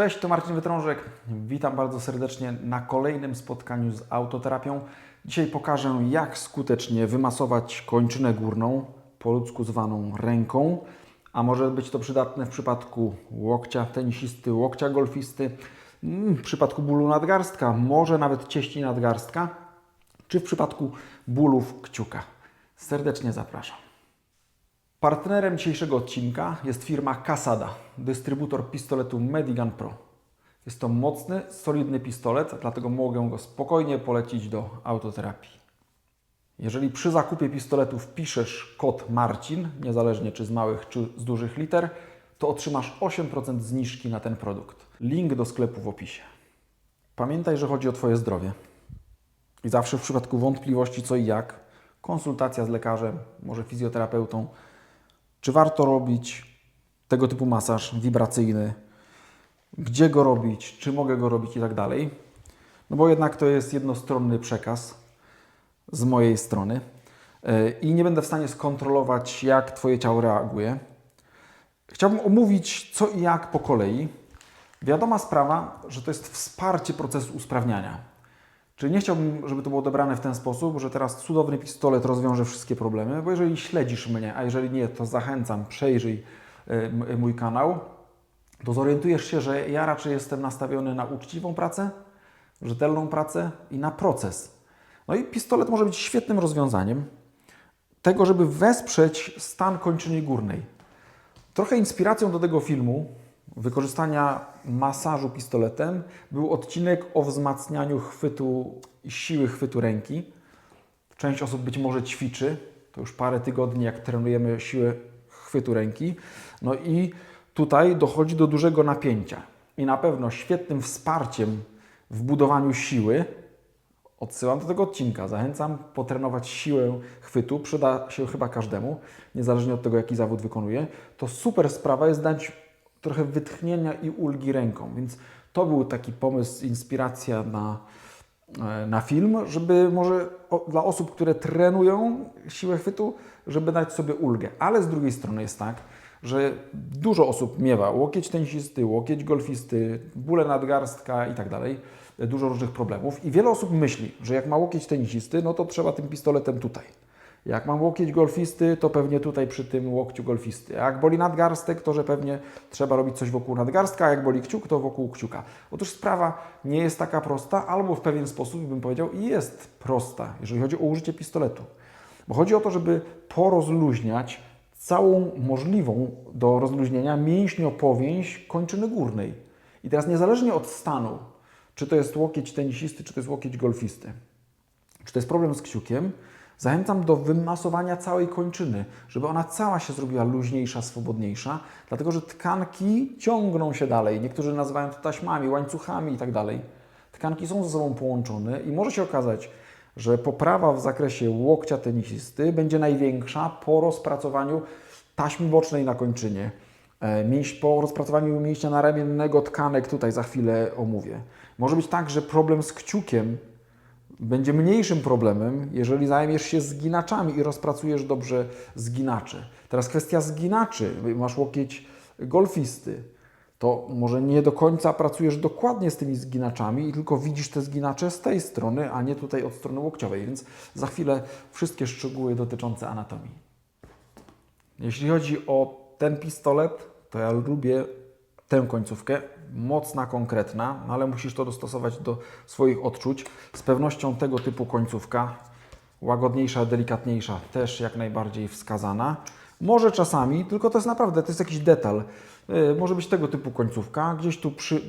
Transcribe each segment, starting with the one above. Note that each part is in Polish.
Cześć, to Marcin Wytrążek. Witam bardzo serdecznie na kolejnym spotkaniu z autoterapią. Dzisiaj pokażę, jak skutecznie wymasować kończynę górną, po ludzku zwaną ręką, a może być to przydatne w przypadku łokcia tenisisty, łokcia golfisty, mm, w przypadku bólu nadgarstka, może nawet cieści nadgarstka, czy w przypadku bólów kciuka. Serdecznie zapraszam. Partnerem dzisiejszego odcinka jest firma Casada, dystrybutor pistoletu Medigan Pro. Jest to mocny, solidny pistolet, dlatego mogę go spokojnie polecić do autoterapii. Jeżeli przy zakupie pistoletu wpiszesz kod Marcin, niezależnie czy z małych, czy z dużych liter, to otrzymasz 8% zniżki na ten produkt. Link do sklepu w opisie. Pamiętaj, że chodzi o Twoje zdrowie. I zawsze w przypadku wątpliwości co i jak, konsultacja z lekarzem, może fizjoterapeutą, czy warto robić tego typu masaż wibracyjny, gdzie go robić, czy mogę go robić i tak dalej. No bo jednak to jest jednostronny przekaz z mojej strony Yy, i nie będę w stanie skontrolować, jak Twoje ciało reaguje. Chciałbym omówić co i jak po kolei. Wiadoma sprawa, że to jest wsparcie procesu usprawniania. Czyli nie chciałbym, żeby to było odebrane w ten sposób, że teraz cudowny pistolet rozwiąże wszystkie problemy, bo jeżeli śledzisz mnie, a jeżeli nie, to zachęcam, przejrzyj y, m- mój kanał, to zorientujesz się, że ja raczej jestem nastawiony na uczciwą pracę, rzetelną pracę i na proces. No i pistolet może być świetnym rozwiązaniem tego, żeby wesprzeć stan kończyny górnej. Trochę inspiracją do tego filmu, wykorzystania masażu pistoletem, był odcinek o wzmacnianiu chwytu, siły chwytu ręki. Część osób być może ćwiczy, to już parę tygodni, jak trenujemy siłę chwytu ręki. No i tutaj dochodzi do dużego napięcia. I na pewno świetnym wsparciem w budowaniu siły Odsyłam do tego odcinka. Zachęcam potrenować siłę chwytu. Przyda się chyba każdemu, niezależnie od tego, jaki zawód wykonuje. To super sprawa jest dać trochę wytchnienia i ulgi ręką. Więc to był taki pomysł, inspiracja na, e, na film, żeby może o, dla osób, które trenują siłę chwytu, żeby dać sobie ulgę. Ale z drugiej strony jest tak, że dużo osób miewa łokieć tenisisty, łokieć golfisty, bóle nadgarstka i tak dalej, dużo różnych problemów i wiele osób myśli, że jak ma łokieć tenisisty, no to trzeba tym pistoletem tutaj. Jak mam łokieć golfisty, to pewnie tutaj przy tym łokciu golfisty. Jak boli nadgarstek, to że pewnie trzeba robić coś wokół nadgarstka, a jak boli kciuk, to wokół kciuka. Otóż sprawa nie jest taka prosta, albo w pewien sposób, bym powiedział, jest prosta, jeżeli chodzi o użycie pistoletu. Bo chodzi o to, żeby porozluźniać całą możliwą do rozluźnienia mięśniopowięź kończyny górnej. I teraz niezależnie od stanu, czy to jest łokieć tenisisty, czy to jest łokieć golfisty, czy to jest problem z kciukiem, zachęcam do wymasowania całej kończyny, żeby ona cała się zrobiła luźniejsza, swobodniejsza, dlatego że tkanki ciągną się dalej. Niektórzy nazywają to taśmami, łańcuchami i tak. Tkanki są ze sobą połączone i może się okazać, że poprawa w zakresie łokcia tenisisty będzie największa po rozpracowaniu taśmy bocznej na kończynie. E, po rozpracowaniu mięśnia naramiennego tkanek, tutaj za chwilę omówię. Może być tak, że problem z kciukiem będzie mniejszym problemem, jeżeli zajmiesz się zginaczami i rozpracujesz dobrze zginacze. Teraz kwestia zginaczy. Masz łokieć golfisty, to może nie do końca pracujesz dokładnie z tymi zginaczami i tylko widzisz te zginacze z tej strony, a nie tutaj od strony łokciowej. Więc za chwilę wszystkie szczegóły dotyczące anatomii. Jeśli chodzi o ten pistolet, to ja lubię tę końcówkę, mocna, konkretna, no ale musisz to dostosować do swoich odczuć. Z pewnością tego typu końcówka, łagodniejsza, delikatniejsza, też jak najbardziej wskazana. Może czasami, tylko to jest naprawdę, to jest jakiś detal. Yy, Może być tego typu końcówka, gdzieś tu przy,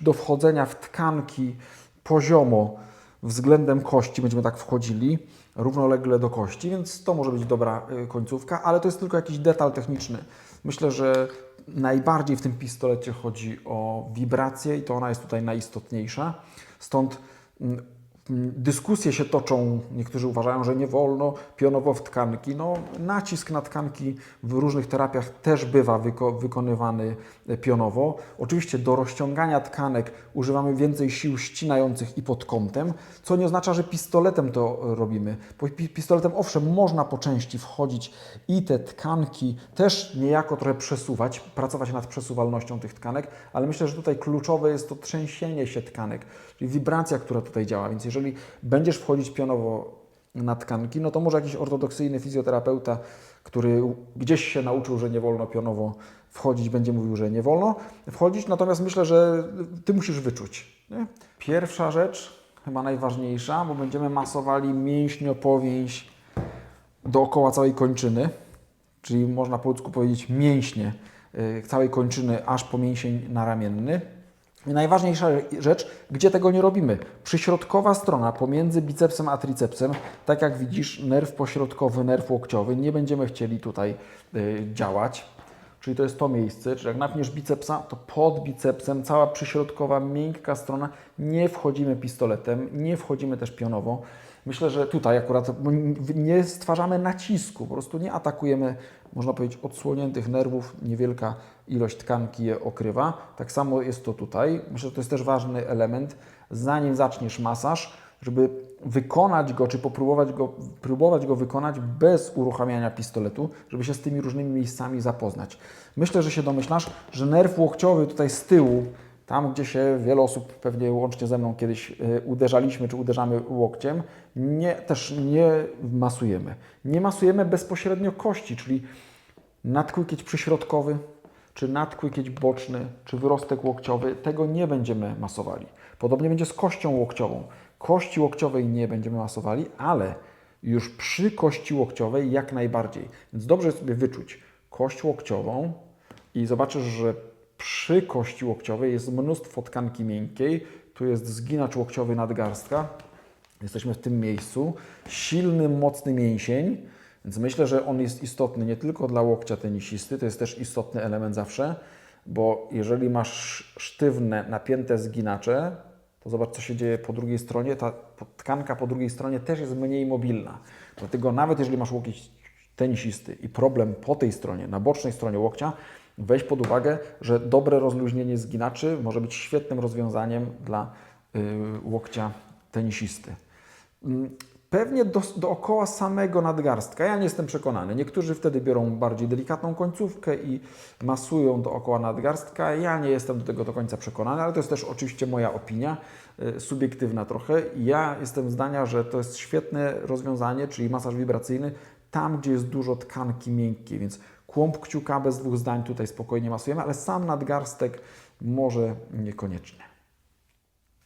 do wchodzenia w tkanki poziomo względem kości, będziemy tak wchodzili równolegle do kości, więc to może być dobra y, końcówka, ale to jest tylko jakiś detal techniczny. Myślę, że najbardziej w tym pistolecie chodzi o wibrację i to ona jest tutaj najistotniejsza. Stąd mm, Dyskusje się toczą, niektórzy uważają, że nie wolno pionowo w tkanki. No, nacisk na tkanki w różnych terapiach też bywa wyko- wykonywany e, pionowo. Oczywiście do rozciągania tkanek używamy więcej sił ścinających i pod kątem, co nie oznacza, że pistoletem to robimy. Pistoletem owszem, można po części wchodzić i te tkanki też niejako trochę przesuwać, pracować nad przesuwalnością tych tkanek, ale myślę, że tutaj kluczowe jest to trzęsienie się tkanek, czyli wibracja, która tutaj działa. Więc jeżeli będziesz wchodzić pionowo na tkanki, no to może jakiś ortodoksyjny fizjoterapeuta, który gdzieś się nauczył, że nie wolno pionowo wchodzić, będzie mówił, że nie wolno wchodzić, natomiast myślę, że Ty musisz wyczuć. Nie? Pierwsza rzecz, chyba najważniejsza, bo będziemy masowali mięśniopowięź dookoła całej kończyny, czyli można po ludzku powiedzieć mięśnie y, całej kończyny aż po mięsień naramienny. I najważniejsza rzecz, gdzie tego nie robimy. Przyśrodkowa strona pomiędzy bicepsem a tricepsem, tak jak widzisz, nerw pośrodkowy, nerw łokciowy, nie będziemy chcieli tutaj y, działać. Czyli to jest to miejsce, czyli jak napniesz bicepsa, to pod bicepsem cała przyśrodkowa, miękka strona, nie wchodzimy pistoletem, nie wchodzimy też pionowo. Myślę, że tutaj akurat nie stwarzamy nacisku, po prostu nie atakujemy, można powiedzieć, odsłoniętych nerwów, niewielka ilość tkanki je okrywa. Tak samo jest to tutaj. Myślę, że to jest też ważny element, zanim zaczniesz masaż, żeby wykonać go, czy popróbować go, próbować go wykonać bez uruchamiania pistoletu, żeby się z tymi różnymi miejscami zapoznać. Myślę, że się domyślasz, że nerw łokciowy tutaj z tyłu, tam gdzie się wiele osób, pewnie łącznie ze mną kiedyś y, uderzaliśmy, czy uderzamy łokciem, nie, też nie masujemy. Nie masujemy bezpośrednio kości, czyli nadkłykieć przyśrodkowy, czy nadkłykieć boczny, czy wyrostek łokciowy, tego nie będziemy masowali. Podobnie będzie z kością łokciową. Kości łokciowej nie będziemy masowali, ale już przy kości łokciowej jak najbardziej. Więc dobrze sobie wyczuć kość łokciową i zobaczysz, że przy kości łokciowej jest mnóstwo tkanki miękkiej. Tu jest zginacz łokciowy nadgarstka. Jesteśmy w tym miejscu. Silny, mocny mięsień. Więc myślę, że on jest istotny nie tylko dla łokcia tenisisty, to jest też istotny element zawsze, bo jeżeli masz sztywne, napięte zginacze, to zobacz, co się dzieje po drugiej stronie. Ta tkanka po drugiej stronie też jest mniej mobilna. Dlatego nawet jeżeli masz łokieć tenisisty i problem po tej stronie, na bocznej stronie łokcia, weź pod uwagę, że dobre rozluźnienie zginaczy może być świetnym rozwiązaniem dla y, łokcia tenisisty. Mm, Pewnie do, dookoła samego nadgarstka. Ja nie jestem przekonany. Niektórzy wtedy biorą bardziej delikatną końcówkę i masują dookoła nadgarstka. Ja nie jestem do tego do końca przekonany, ale to jest też oczywiście moja opinia, y, subiektywna trochę. Ja jestem zdania, że to jest świetne rozwiązanie, czyli masaż wibracyjny, tam gdzie jest dużo tkanki miękkiej, więc kłąb kciuka bez dwóch zdań tutaj spokojnie masujemy, ale sam nadgarstek może niekoniecznie.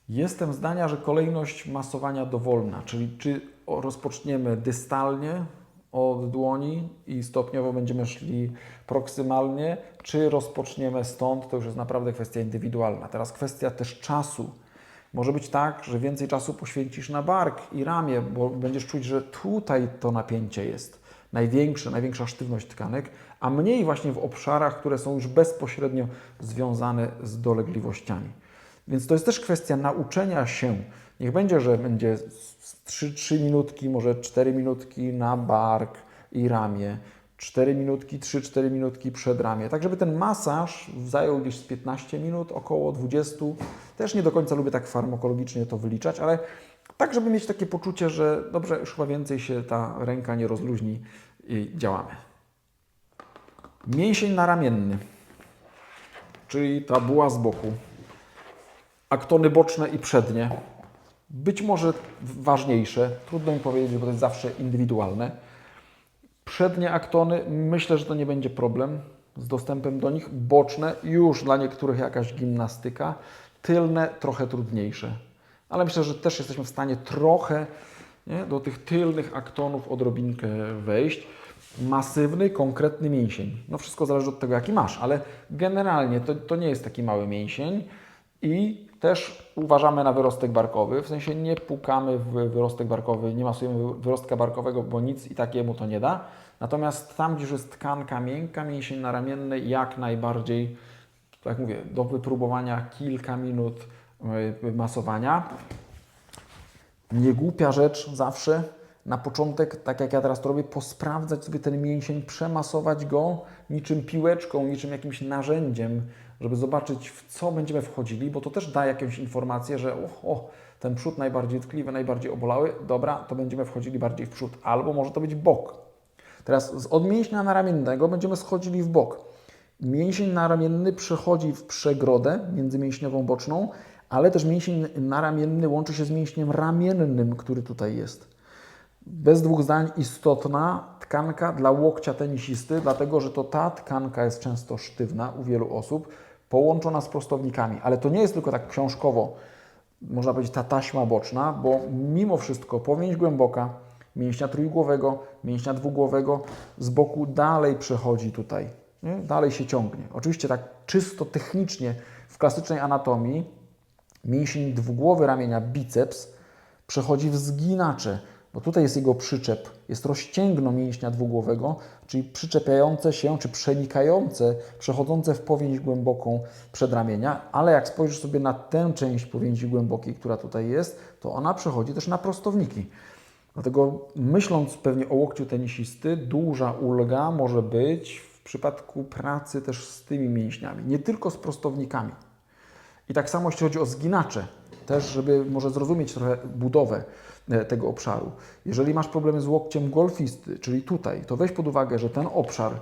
Jestem zdania, że kolejność masowania dowolna, czyli czy rozpoczniemy dystalnie od dłoni i stopniowo będziemy szli proksymalnie, czy rozpoczniemy stąd, to już jest naprawdę kwestia indywidualna. Teraz kwestia też czasu. Może być tak, że więcej czasu poświęcisz na bark i ramię, bo będziesz czuć, że tutaj to napięcie jest największe, największa sztywność tkanek, a mniej właśnie w obszarach, które są już bezpośrednio związane z dolegliwościami. Więc to jest też kwestia nauczenia się. Niech będzie, że będzie 3, minutki, może 4 minutki na bark i ramię, 4 minutki, 3-4 minutki przed ramię. Tak, żeby ten masaż zajął gdzieś z 15 minut, około 20. Też nie do końca lubię tak farmakologicznie to wyliczać, ale tak, żeby mieć takie poczucie, że dobrze, już chyba więcej się ta ręka nie rozluźni i działamy. Mięsień naramienny, czyli ta buła z boku aktony boczne i przednie. Być może ważniejsze, trudno mi powiedzieć, bo to jest zawsze indywidualne. Przednie aktony, myślę, że to nie będzie problem z dostępem do nich. Boczne, już dla niektórych jakaś gimnastyka. Tylne, trochę trudniejsze. Ale myślę, że też jesteśmy w stanie trochę nie, do tych tylnych aktonów odrobinkę wejść. Masywny, konkretny mięsień. No wszystko zależy od tego, jaki masz, ale generalnie to, to nie jest taki mały mięsień. I też uważamy na wyrostek barkowy, w sensie nie pukamy w wyrostek barkowy, nie masujemy wyrostka barkowego, bo nic i takiemu to nie da. Natomiast tam, gdzie już jest tkanka miękka, mięsień naramienny, jak najbardziej, tak mówię, do wypróbowania kilka minut y, masowania. niegłupia rzecz zawsze na początek, tak jak ja teraz to robię, posprawdzać sobie ten mięsień, przemasować go niczym piłeczką, niczym jakimś narzędziem, żeby zobaczyć, w co będziemy wchodzili, bo to też da jakąś informację, że o, o ten przód najbardziej tkliwy, najbardziej obolały, dobra, to będziemy wchodzili bardziej w przód, albo może to być bok. Teraz z od mięśnia naramiennego będziemy schodzili w bok. Mięsień naramienny przechodzi w przegrodę międzymięśniową boczną, ale też mięsień naramienny łączy się z mięśniem ramiennym, który tutaj jest. Bez dwóch zdań istotna tkanka dla łokcia tenisisty, dlatego że to ta tkanka jest często sztywna u wielu osób, połączona z prostownikami. Ale to nie jest tylko tak książkowo, można powiedzieć, ta taśma boczna, bo mimo wszystko powięź głęboka, mięśnia trójgłowego, mięśnia dwugłowego z boku dalej przechodzi tutaj, nie? dalej się ciągnie. Oczywiście tak czysto technicznie w klasycznej anatomii mięsień dwugłowy ramienia biceps przechodzi w zginacze, bo tutaj jest jego przyczep, jest rozcięgno mięśnia dwugłowego, czyli przyczepiające się, czy przenikające, przechodzące w powięź głęboką przedramienia, ale jak spojrzysz sobie na tę część powięzi głębokiej, która tutaj jest, to ona przechodzi też na prostowniki. Dlatego myśląc pewnie o łokciu tenisisty, duża ulga może być w przypadku pracy też z tymi mięśniami, nie tylko z prostownikami. I tak samo jeśli chodzi o zginacze, też żeby może zrozumieć trochę budowę tego obszaru. Jeżeli masz problemy z łokciem golfisty, czyli tutaj, to weź pod uwagę, że ten obszar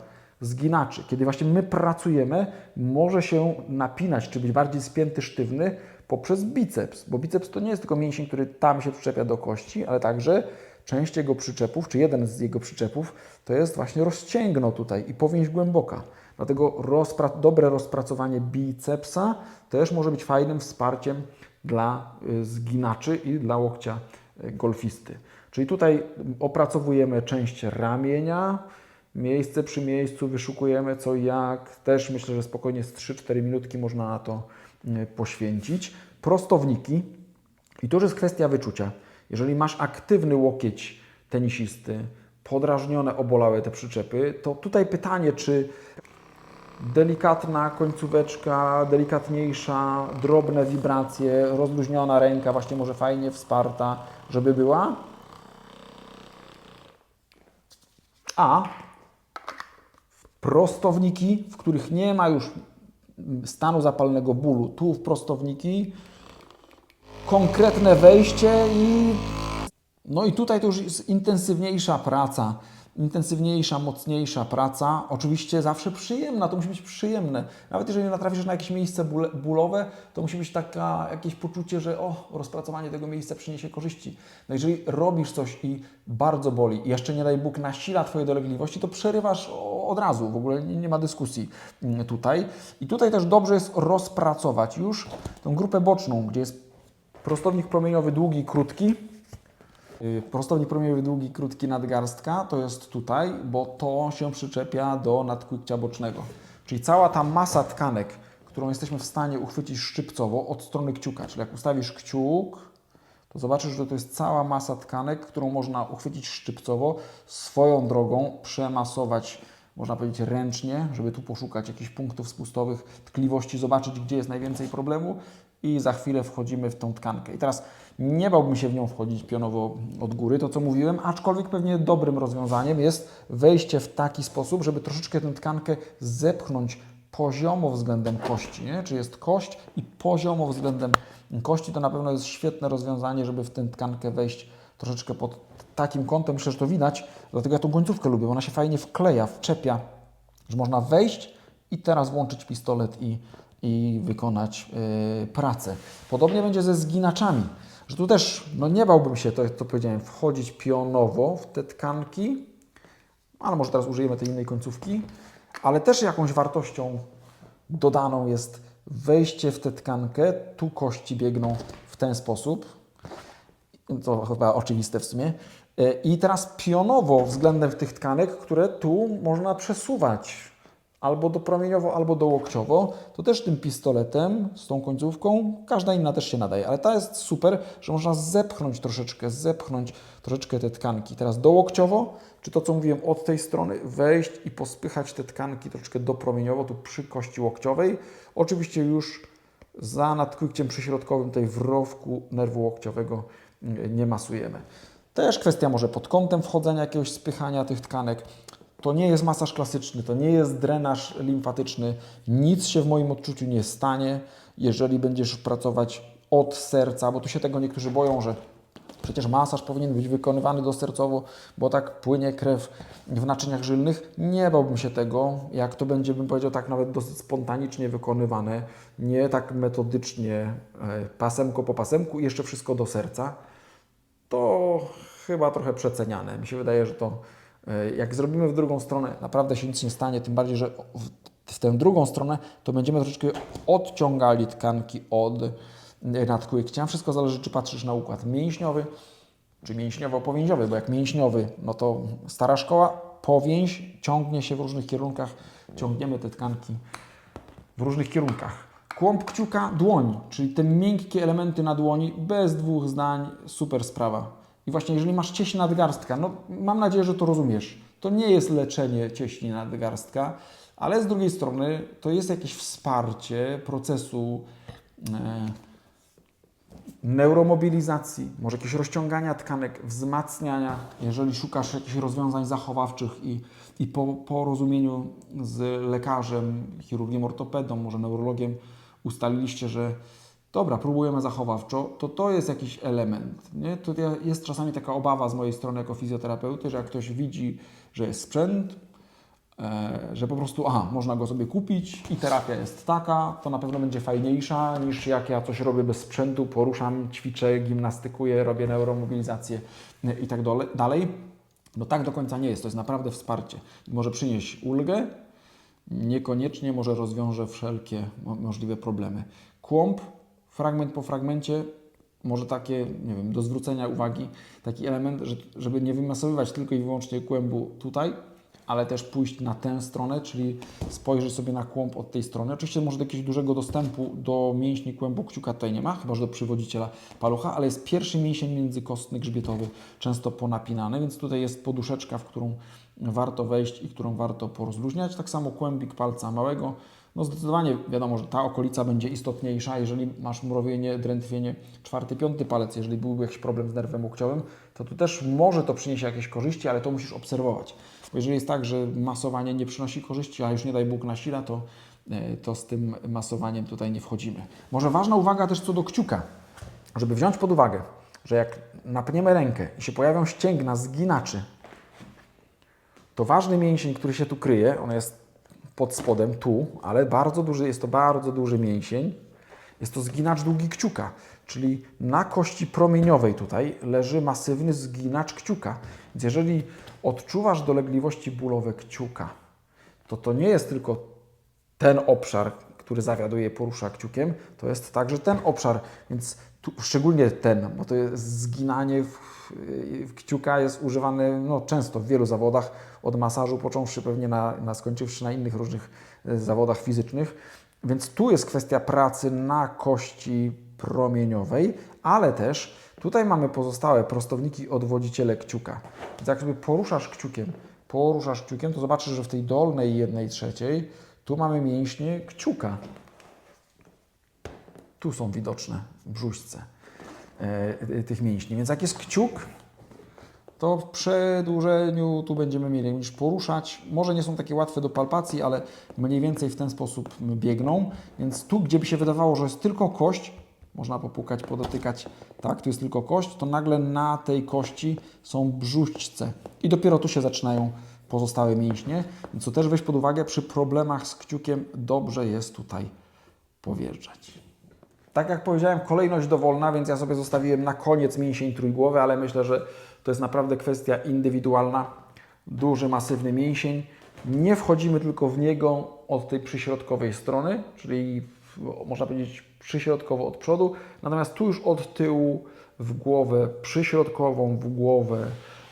zginaczy, kiedy właśnie my pracujemy, może się napinać, czy być bardziej spięty, sztywny poprzez biceps, bo biceps to nie jest tylko mięsień, który tam się przyczepia do kości, ale także część jego przyczepów, czy jeden z jego przyczepów, to jest właśnie rozcięgno tutaj i powięź głęboka. Dlatego rozpra dobre rozpracowanie bicepsa też może być fajnym wsparciem dla y, zginaczy i dla łokcia golfisty. Czyli tutaj opracowujemy część ramienia, miejsce przy miejscu, wyszukujemy co jak. Też myślę, że spokojnie z 3-4 minutki można na to y, poświęcić. Prostowniki. I to już jest kwestia wyczucia. Jeżeli masz aktywny łokieć tenisisty, podrażnione, obolałe te przyczepy, to tutaj pytanie, czy delikatna końcóweczka, delikatniejsza, drobne wibracje, rozluźniona ręka, właśnie może fajnie wsparta, żeby była. A prostowniki, w których nie ma już stanu zapalnego bólu, tu w prostowniki, konkretne wejście i no i tutaj to już jest intensywniejsza praca intensywniejsza, mocniejsza praca, oczywiście zawsze przyjemna, to musi być przyjemne. Nawet jeżeli natrafisz na jakieś miejsce ból, bólowe, to musi być taka, jakieś poczucie, że o, rozpracowanie tego miejsca przyniesie korzyści. No jeżeli robisz coś i bardzo boli i jeszcze nie daj Bóg nasila Twoje dolegliwości, to przerywasz od razu, w ogóle nie, nie ma dyskusji mm, tutaj. I tutaj też dobrze jest rozpracować już tą grupę boczną, gdzie jest prostownik promieniowy długi, krótki, Prostownik promieniowy długi, krótki nadgarstka to jest tutaj, bo to się przyczepia do nadkłykcia bocznego. Czyli cała ta masa tkanek, którą jesteśmy w stanie uchwycić szczypcowo od strony kciuka. Czyli jak ustawisz kciuk, to zobaczysz, że to jest cała masa tkanek, którą można uchwycić szczypcowo, swoją drogą przemasować, można powiedzieć ręcznie, żeby tu poszukać jakichś punktów spustowych, tkliwości, zobaczyć, gdzie jest najwięcej problemu i za chwilę wchodzimy w tą tkankę. I teraz nie bałbym się w nią wchodzić pionowo od góry, to co mówiłem, aczkolwiek pewnie dobrym rozwiązaniem jest wejście w taki sposób, żeby troszeczkę tę tkankę zepchnąć poziomo względem kości, nie? Czy jest kość i poziomo względem kości, to na pewno jest świetne rozwiązanie, żeby w tę tkankę wejść troszeczkę pod takim kątem. Myślę, że to widać, dlatego ja tą końcówkę lubię, ona się fajnie wkleja, wczepia, że można wejść i teraz włączyć pistolet i, i wykonać yy, pracę. Podobnie będzie ze zginaczami że tu też no nie bałbym się, to, to powiedziałem, wchodzić pionowo w te tkanki, ale może teraz użyjemy tej innej końcówki, ale też jakąś wartością dodaną jest wejście w tę tkankę, tu kości biegną w ten sposób, to chyba oczywiste w sumie, i teraz pionowo względem tych tkanek, które tu można przesuwać albo do promieniowo, albo do łokciowo, to też tym pistoletem z tą końcówką, każda inna też się nadaje, ale ta jest super, że można zepchnąć troszeczkę, zepchnąć troszeczkę te tkanki. Teraz do łokciowo, czy to co mówiłem od tej strony, wejść i pospychać te tkanki troszeczkę do promieniowo, tu przy kości łokciowej. Oczywiście już za nadkłykciem przyśrodkowym, tutaj w rowku nerwu łokciowego y, nie masujemy. Też kwestia może pod kątem wchodzenia, jakiegoś spychania tych tkanek. To nie jest masaż klasyczny, to nie jest drenaż limfatyczny. Nic się w moim odczuciu nie stanie, jeżeli będziesz pracować od serca, bo tu się tego niektórzy boją, że przecież masaż powinien być wykonywany dosercowo, bo tak płynie krew w naczyniach żylnych. Nie bałbym się tego, jak to będzie, bym powiedział, tak nawet dosyć spontanicznie wykonywane, nie tak metodycznie, e, pasemko po pasemku i jeszcze wszystko do serca to chyba trochę przeceniane. Mi się wydaje, że to jak zrobimy w drugą stronę, naprawdę się nic nie stanie, tym bardziej, że w, w tę drugą stronę to będziemy troszeczkę odciągali tkanki od e, nadkłykcia. Wszystko zależy, czy patrzysz na układ mięśniowy, czy mięśniowo-powięziowy, bo jak mięśniowy, no to stara szkoła, powięź ciągnie się w różnych kierunkach, ciągniemy te tkanki w różnych kierunkach. Kłąb kciuka, dłoń, czyli te miękkie elementy na dłoni, bez dwóch zdań, super sprawa. I właśnie jeżeli masz cieśń nadgarstka, no mam nadzieję, że to rozumiesz. To nie jest leczenie cieśni nadgarstka, ale z drugiej strony to jest jakieś wsparcie procesu e, neuromobilizacji, może jakieś rozciągania tkanek, wzmacniania, jeżeli szukasz jakichś rozwiązań zachowawczych i, i po porozumieniu z lekarzem, chirurgiem ortopedą, może neurologiem ustaliliście, że dobra, próbujemy zachowawczo, to to jest jakiś element. Nie? To jest czasami taka obawa z mojej strony jako fizjoterapeuty, że jak ktoś widzi, że jest sprzęt, e, że po prostu, aha, można go sobie kupić i terapia jest taka, to na pewno będzie fajniejsza niż jak ja coś robię bez sprzętu, poruszam, ćwiczę, gimnastykuję, robię neuromobilizację i tak dalej. No tak do końca nie jest, to jest naprawdę wsparcie. Może przynieść ulgę, niekoniecznie może rozwiąże wszelkie mo- możliwe problemy. Kłąb, fragment po fragmencie, może takie, nie wiem, do zwrócenia uwagi, taki element, że, żeby nie wymasowywać tylko i wyłącznie kłębu tutaj, ale też pójść na tę stronę, czyli spojrzeć sobie na kłąb od tej strony. Oczywiście może do jakiegoś dużego dostępu do mięśni kłębu kciuka tutaj nie ma, chyba że do przywodziciela palucha, ale jest pierwszy mięsień międzykostny grzbietowy, często ponapinany, więc tutaj jest poduszeczka, w którą warto wejść i którą warto porozluźniać. Tak samo kłębik palca małego. No zdecydowanie wiadomo, że ta okolica będzie istotniejsza, jeżeli masz mrowienie, drętwienie, czwarty, piąty palec, jeżeli byłby jakiś problem z nerwem łokciowym, to tu też może to przyniesie jakieś korzyści, ale to musisz obserwować. Bo jeżeli jest tak, że masowanie nie przynosi korzyści, a już nie daj Bóg nasila, to, e, to z tym masowaniem tutaj nie wchodzimy. Może ważna uwaga też co do kciuka, żeby wziąć pod uwagę, że jak napniemy rękę i się pojawią ścięgna zginaczy, to ważny mięsień, który się tu kryje, on jest pod spodem tu, ale bardzo duży, jest to bardzo duży mięsień. Jest to zginacz długi kciuka, czyli na kości promieniowej tutaj leży masywny zginacz kciuka. Więc jeżeli odczuwasz dolegliwości bólowe kciuka, to to nie jest tylko ten obszar, który zawiaduje, porusza kciukiem, to jest także ten obszar, więc tu, szczególnie ten, bo to jest zginanie w, w kciuka jest używane no, często w wielu zawodach, od masażu począwszy pewnie na, na skończywszy na innych różnych e, zawodach fizycznych. Więc tu jest kwestia pracy na kości promieniowej, ale też tutaj mamy pozostałe prostowniki odwodziciele kciuka. Więc jak sobie poruszasz kciukiem, poruszasz kciukiem, to zobaczysz, że w tej dolnej jednej trzeciej tu mamy mięśnie kciuka. Tu są widoczne w brzuszce e, e, tych mięśni. Więc jak jest kciuk, to w przedłużeniu tu będziemy mieli niż poruszać. Może nie są takie łatwe do palpacji, ale mniej więcej w ten sposób biegną. Więc tu, gdzie by się wydawało, że jest tylko kość, można popukać, podotykać, tak, tu jest tylko kość, to nagle na tej kości są brzuszce. I dopiero tu się zaczynają pozostałe mięśnie. To też weź pod uwagę, przy problemach z kciukiem dobrze jest tutaj powierzać. Tak jak powiedziałem, kolejność dowolna, więc ja sobie zostawiłem na koniec mięsień trójgłowy, ale myślę, że to jest naprawdę kwestia indywidualna. Duży, masywny mięsień. Nie wchodzimy tylko w niego od tej przyśrodkowej strony, czyli można powiedzieć przyśrodkowo od przodu, natomiast tu już od tyłu w głowę przyśrodkową, w głowę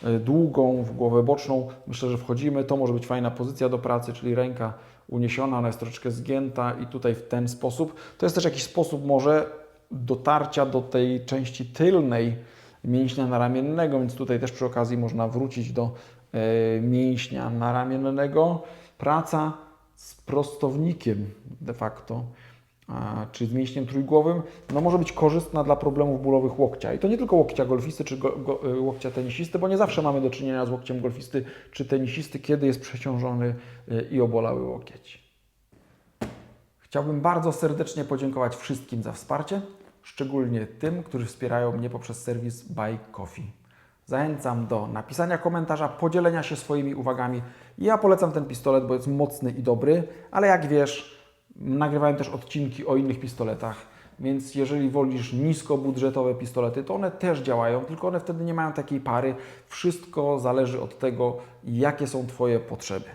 e, długą, w głowę boczną. Myślę, że wchodzimy. To może być fajna pozycja do pracy, czyli ręka uniesiona, ona jest troszeczkę zgięta i tutaj w ten sposób. To jest też jakiś sposób może dotarcia do tej części tylnej mięśnia naramiennego, więc tutaj też przy okazji można wrócić do e, mięśnia naramiennego. Praca z prostownikiem de facto czy z mięśniem trójgłowym, no może być korzystna dla problemów bólowych łokcia. I to nie tylko łokcia golfisty czy go, go, y, łokcia tenisisty, bo nie zawsze mamy do czynienia z łokciem golfisty czy tenisisty, kiedy jest przeciążony y, i obolały łokieć. Chciałbym bardzo serdecznie podziękować wszystkim za wsparcie, szczególnie tym, którzy wspierają mnie poprzez serwis Buy Coffee. Zachęcam do napisania komentarza, podzielenia się swoimi uwagami. Ja polecam ten pistolet, bo jest mocny i dobry, ale jak wiesz, nagrywałem też odcinki o innych pistoletach, więc jeżeli wolisz niskobudżetowe pistolety, to one też działają, tylko one wtedy nie mają takiej pary. Wszystko zależy od tego, jakie są Twoje potrzeby.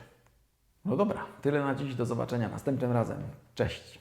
No dobra, tyle na dziś. Do zobaczenia następnym razem. Cześć.